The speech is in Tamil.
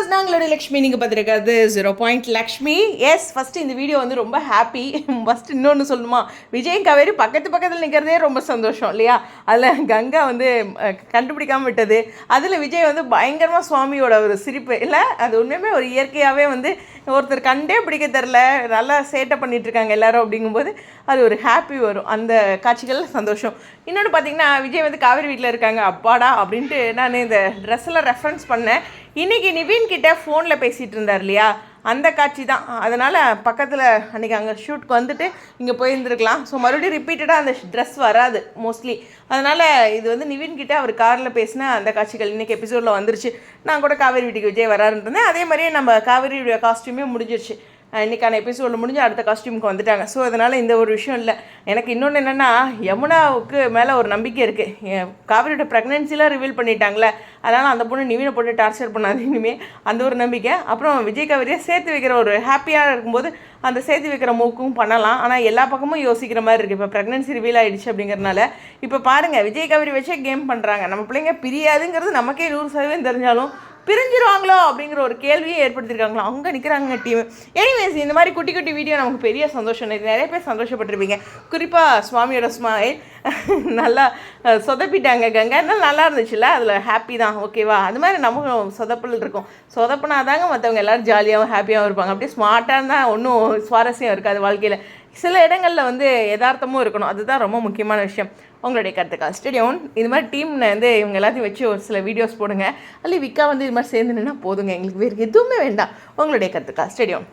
வியூவர்ஸ் நாங்களுடைய லக்ஷ்மி நீங்கள் பார்த்துருக்காது zero point Lakshmi. Yes first இந்த வீடியோ வந்து ரொம்ப ஹாப்பி ஃபஸ்ட் இன்னொன்று சொல்லணுமா? விஜய் காவேரி பக்கத்து பக்கத்தில் நிற்கிறதே ரொம்ப சந்தோஷம் இல்லையா? அதில் கங்கா வந்து கண்டுபிடிக்காமல் கண்டுபிடிக்காம விட்டது. அதில் விஜய் வந்து பயங்கரமாக சுவாமியோட ஒரு சிரிப்பு. இல்லை அது உண்மையுமே ஒரு இயற்கையாகவே வந்து ஒருத்தர் கண்டே பிடிக்க தெரில நல்லா சேட்டை பண்ணிகிட்ருக்காங்க இருக்காங்க எல்லாரும் அப்படிங்கும்போது அது ஒரு ஹாப்பி வரும். அந்த காட்சிகள் சந்தோஷம். இன்னொன்று பார்த்தீங்கன்னா விஜய் வந்து காவேரி வீட்டில் இருக்காங்க. அப்பாடா அப்படின்ட்டு நான் இந்த ட்ரெஸ்ஸில் ரெஃபரன்ஸ் பண்ணேன். இன்னைக்கு நிவின் கிட்ட ஃபோனில் பேசிகிட்டு இருந்தார் இல்லையா? அந்த காட்சி தான். அதனால் பக்கத்தில் அன்றைக்கி அங்கே ஷூட்க்கு வந்துட்டு இங்கே போயிருந்துருக்கலாம். ஸோ மறுபடியும் ரிப்பீட்டடாக அந்த ட்ரெஸ் வராது மோஸ்ட்லி அதனால் இது வந்து நிவின் கிட்டே அவர் காரில் பேசின அந்த காட்சிகள் இன்றைக்கி எபிசோடில் வந்துருச்சு. நான் கூட காவேரி வீட்டுக்கு விஜய் வராருன்னு இருந்தேன். அதே மாதிரியே நம்ம காவேரியுடைய காஸ்ட்யூமே முடிஞ்சிருச்சு. இன்றைக்கான இன்னைக்கான எபிசோடில் முடிஞ்சு அடுத்த காஸ்டியூமுக்கு வந்துட்டாங்க. ஸோ அதனால் இந்த ஒரு விஷயம் இல்லை. எனக்கு இன்னொன்று என்னென்னா யமுனாவுக்கு மேலே ஒரு நம்பிக்கை இருக்குது காவிரியோட ப்ரெக்னென்சிலாம் ரிவீல் பண்ணிட்டாங்களே அதனால் அந்த பொண்ணு நிவினை போட்டு டார்ச்சர் பண்ணாது இனிமேல் அந்த ஒரு நம்பிக்கை. அப்புறம் விஜய் காவிரியை சேர்த்து வைக்கிற ஒரு ஹாப்பியாக இருக்கும்போது அந்த சேர்த்து வைக்கிற மூக்கும் பண்ணலாம். ஆனால் எல்லா பக்கமும் யோசிக்கிற மாதிரி இருக்குது இப்போ ப்ரெக்னென்சி ரிவீல் ஆகிடுச்சு அப்படிங்கிறனால இப்போ பாருங்கள் விஜய் காவிரி வச்சே கேம் பண்ணுறாங்க நம்ம பிள்ளைங்க பிரியாதுங்கிறது நமக்கே நூறு சதவீதம் தெரிஞ்சாலும் பிரிஞ்சிருவாங்களோ அப்படிங்கிற ஒரு கேள்வியை ஏற்படுத்தியிருக்காங்களா? அங்கே நிற்கிறாங்க டீம் எனிவேஸ் இந்த மாதிரி குட்டி குட்டி வீடியோ நமக்கு பெரிய சந்தோஷம். இது நிறைய பேர் சந்தோஷப்பட்டிருப்பீங்க. குறிப்பாக சுவாமியோட ஸ்மைல் நல்லா சொதப்பிட்டாங்க கங்கை. இருந்தாலும் நல்லா இருந்துச்சுல்ல? அதில் ஹாப்பி தான். ஓகேவா அது மாதிரி நமக்கும் சொதப்பல் இருக்கும். சொதப்புனா தாங்க மற்றவங்க எல்லோரும் ஜாலியாகவும் ஹாப்பியாகவும் இருப்பாங்க. அப்படியே ஸ்மார்ட்டாக இருந்தால் ஒன்றும் சுவாரஸ்யம் இருக்காது வாழ்க்கையில். சில இடங்களில் வந்து யதார்த்தமும் இருக்கணும். அதுதான் ரொம்ப முக்கியமான விஷயம். உங்களுடைய கருத்துக்கள். ஸ்டேடியம் இது மாதிரி டீமில் வந்து இவங்க எல்லாத்தையும் வச்சு ஒரு சில வீடியோஸ் போடுங்க. அல்ல விக்கா வந்து இது மாதிரி சேர்ந்து நின்னா போதுங்க. எங்களுக்கு வேறு எதுவுமே வேண்டாம். உங்களுடைய கருத்துக்கள். ஸ்டேடியம்